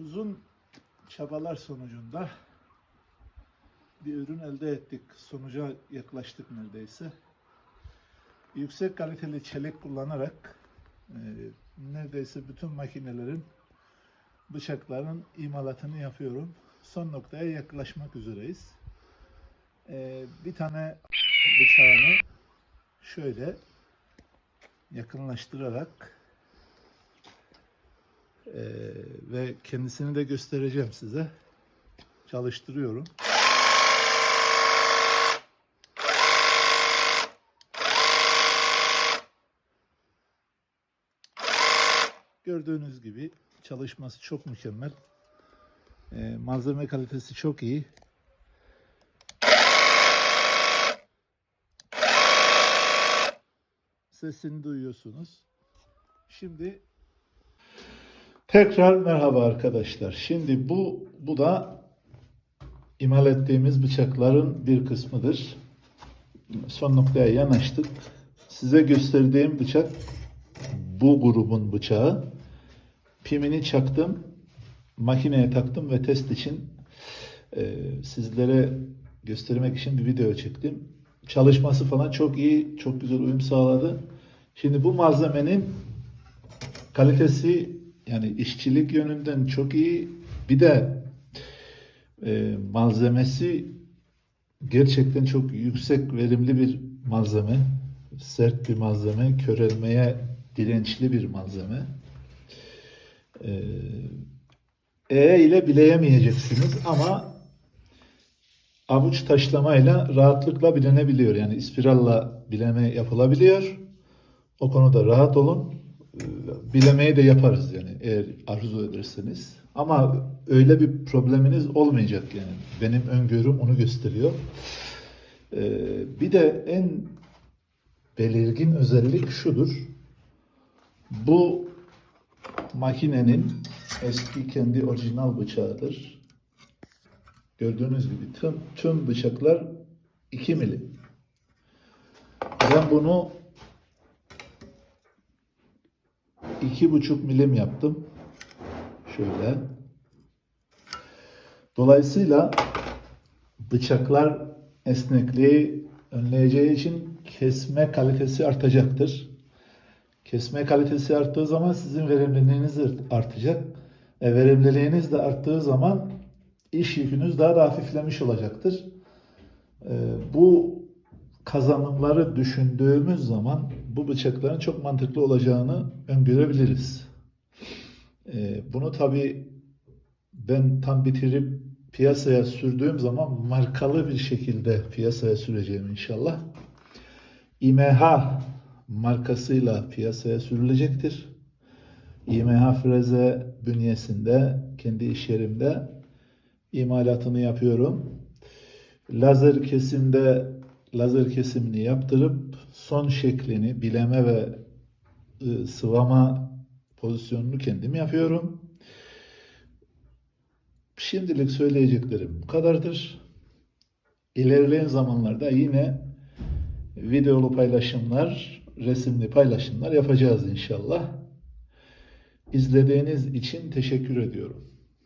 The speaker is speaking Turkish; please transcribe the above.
uzun çabalar sonucunda bir ürün elde ettik. Sonuca yaklaştık neredeyse. Yüksek kaliteli çelik kullanarak e, neredeyse bütün makinelerin bıçakların imalatını yapıyorum. Son noktaya yaklaşmak üzereyiz. E, bir tane bıçağını şöyle yakınlaştırarak e, ve kendisini de göstereceğim size. Çalıştırıyorum. Gördüğünüz gibi çalışması çok mükemmel. E, malzeme kalitesi çok iyi. Sesini duyuyorsunuz. Şimdi tekrar merhaba arkadaşlar. Şimdi bu bu da imal ettiğimiz bıçakların bir kısmıdır. Son noktaya yanaştık. Size gösterdiğim bıçak bu grubun bıçağı. Pimini çaktım, makineye taktım ve test için e, sizlere göstermek için bir video çektim. Çalışması falan çok iyi, çok güzel uyum sağladı. Şimdi bu malzemenin kalitesi yani işçilik yönünden çok iyi. Bir de e, malzemesi gerçekten çok yüksek verimli bir malzeme. Sert bir malzeme, körelmeye dirençli bir malzeme. Ee, E ile bileyemeyeceksiniz ama avuç taşlamayla rahatlıkla bilenebiliyor. Yani ispiralla bileme yapılabiliyor. O konuda rahat olun. Ee, Bilemeyi de yaparız yani eğer arzu ederseniz. Ama öyle bir probleminiz olmayacak yani. Benim öngörüm onu gösteriyor. Ee, bir de en belirgin özellik şudur. Bu makinenin eski kendi orijinal bıçağıdır. Gördüğünüz gibi tüm, tüm bıçaklar 2 milim. Ben bunu iki buçuk milim yaptım. Şöyle. Dolayısıyla bıçaklar esnekliği önleyeceği için kesme kalitesi artacaktır. Kesme kalitesi arttığı zaman sizin verimliliğiniz artacak. E, verimliliğiniz de arttığı zaman iş yükünüz daha da hafiflemiş olacaktır. E, bu kazanımları düşündüğümüz zaman bu bıçakların çok mantıklı olacağını öngörebiliriz. E, bunu tabi ben tam bitirip piyasaya sürdüğüm zaman markalı bir şekilde piyasaya süreceğim inşallah. İMH markasıyla piyasaya sürülecektir. İMH Freze bünyesinde kendi iş yerimde imalatını yapıyorum. Lazer kesimde lazer kesimini yaptırıp son şeklini bileme ve ı, sıvama pozisyonunu kendim yapıyorum. Şimdilik söyleyeceklerim bu kadardır. İlerleyen zamanlarda yine videolu paylaşımlar, resimli paylaşımlar yapacağız inşallah. İzlediğiniz için teşekkür ediyorum.